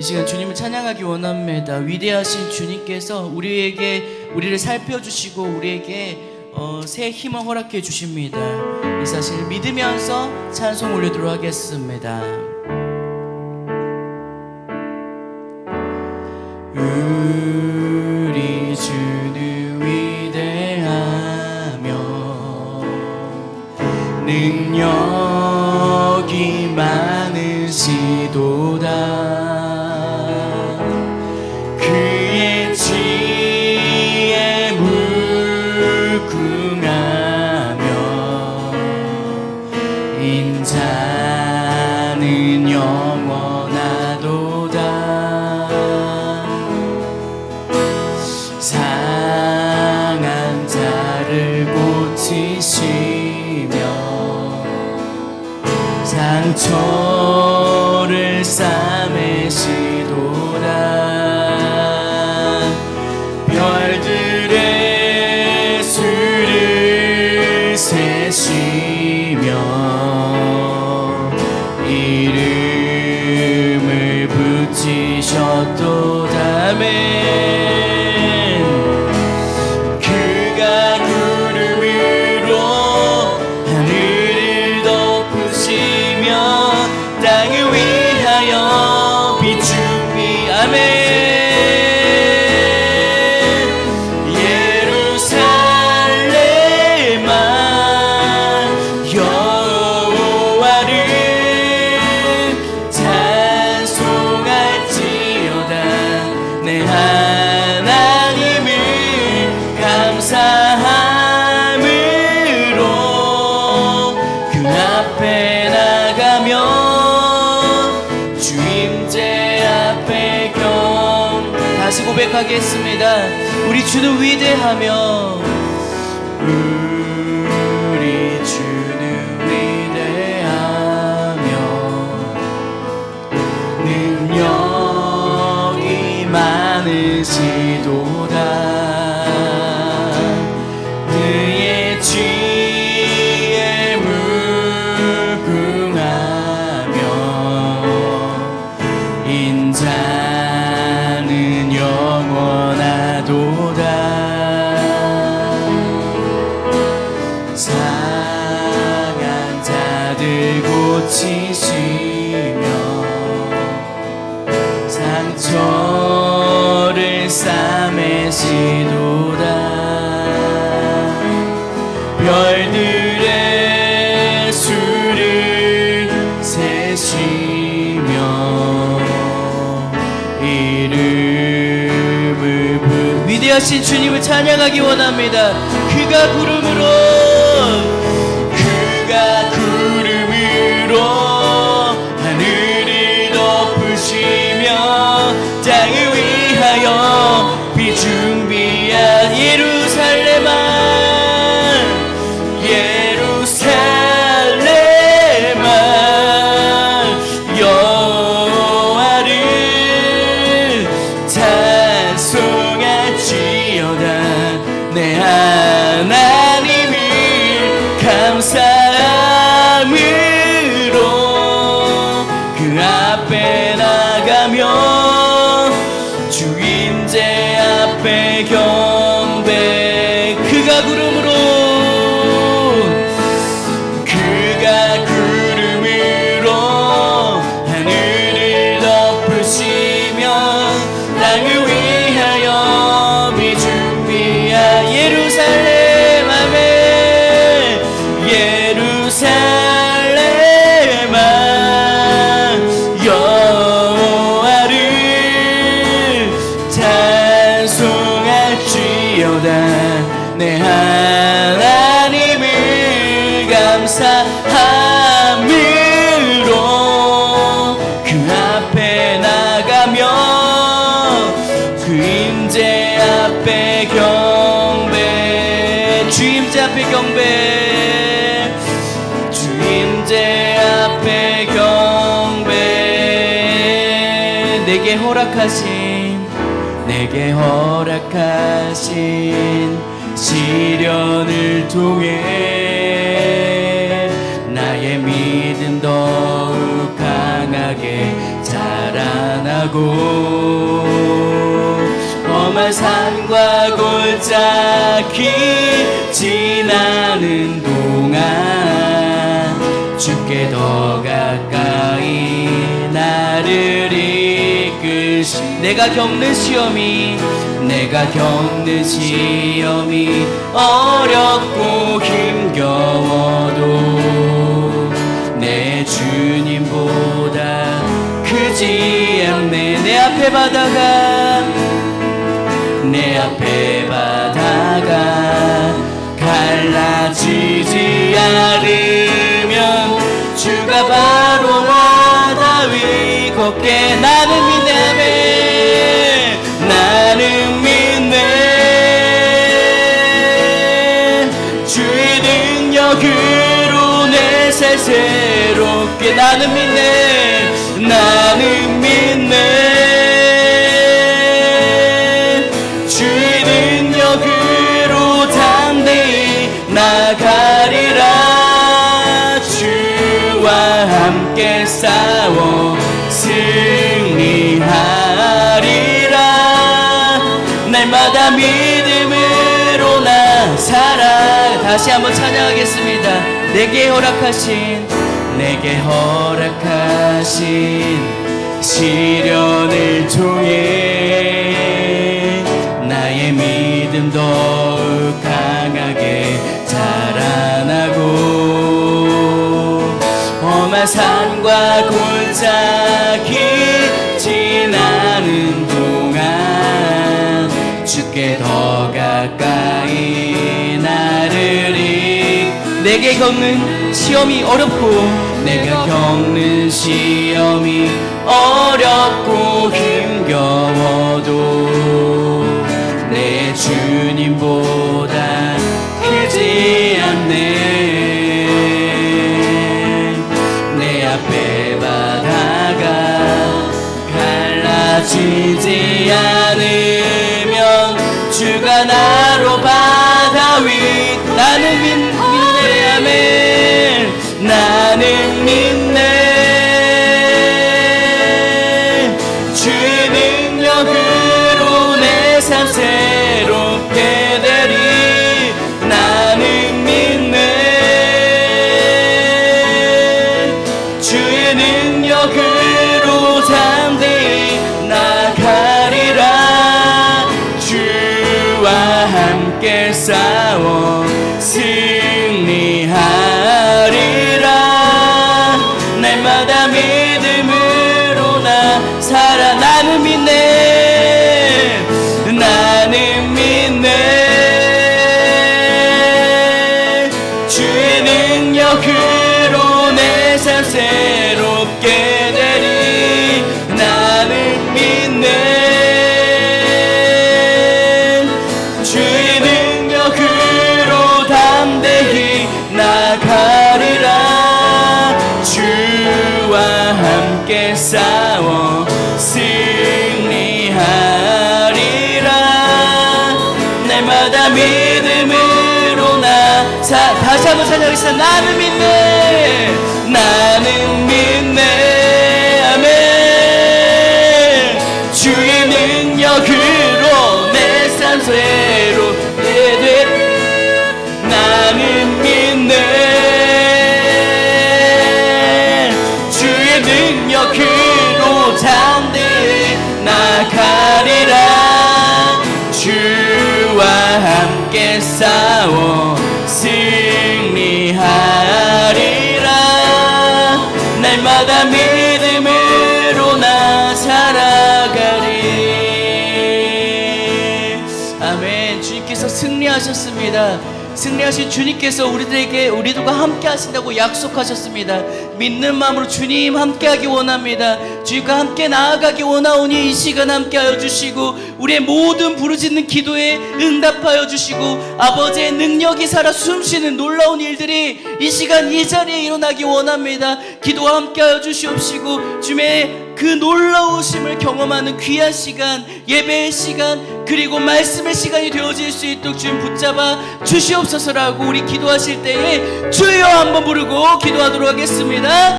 이 시간 주님을 찬양하기 원합니다. 위대하신 주님께서 우리에게 우리를 살펴주시고 우리에게 어, 새 힘을 허락해 주십니다. 이 사실을 믿으면서 찬송 올리도록 하겠습니다. 인자는 영원하도다. 상한 자를 고치시며 상처를 싸매시 고백하겠습니다. 우리 주는 위대하며. 우리 주는 위대하며. 능력이 많으시 하신 주님을 찬양하기 원합니다. 그가 구름으로 앞에 나가며 주임제 앞에 경 하나님을 감사함으로 그 앞에 나가며 그 임재 앞에 경배 주 임재 앞에 경배 주 임재 앞에 경배. 내게 허락하신 내게 허락하신 시련을 통해 나의 믿음 더욱 강하게 자 자라나고 험한 산과 골짜기 지나는 동안 주께 더 가까이 나를 내가 겪는 시험이 내가 겪는 시험이 어렵고 힘겨워도 내 주님보다 크지 않네. 내 앞에 바다가 내 앞에 바다가 새롭게 나는 믿네. 나는 믿네. 주의 능력으로 담대히 나가리라. 주와 함께 싸워 승리하리라. 날마다 믿음으로 나 살아. 다시 한번 찬양하겠습니다 내게 허락하신 내게 허락하신 시련을 통해 나의 믿음 더욱 강하게 자라나고 험한 산과 골짜기 지나는 동안 주께 더 가까이 내게 겪는 시험이 어렵고 내가 겪는 시험이 어렵고 힘겨워도 내 주님보다 크지 않네. 내 앞에 바다가 갈라지지 한번 찬양하겠습니다 나는 믿네. 나는 믿네. 아멘. 주의 능력으로 내 삶 새롭게 되 나는 믿네. 주의 능력으로 담대히 나가리라. 주와 함께 싸워 주님께서 승리하셨습니다. 승리하신 주님께서 우리들에게 우리들과 함께 하신다고 약속하셨습니다 믿는 마음으로 주님 함께하기 원합니다. 주님과 함께 나아가기 원하오니 이 시간 함께하여 주시고 우리의 모든 부르짖는 기도에 응답하여 주시고 아버지의 능력이 살아 숨쉬는 놀라운 일들이 이 시간 이 자리에 일어나기 원합니다. 기도와 함께하여 주시옵시고 주님의 그 놀라우심을 경험하는 귀한 시간 예배의 시간 그리고 말씀의 시간이 되어질 수 있도록 주님 붙잡아 주시옵소서라고 우리 기도하실 때에 주여 한번 부르고 기도하도록 하겠습니다 love.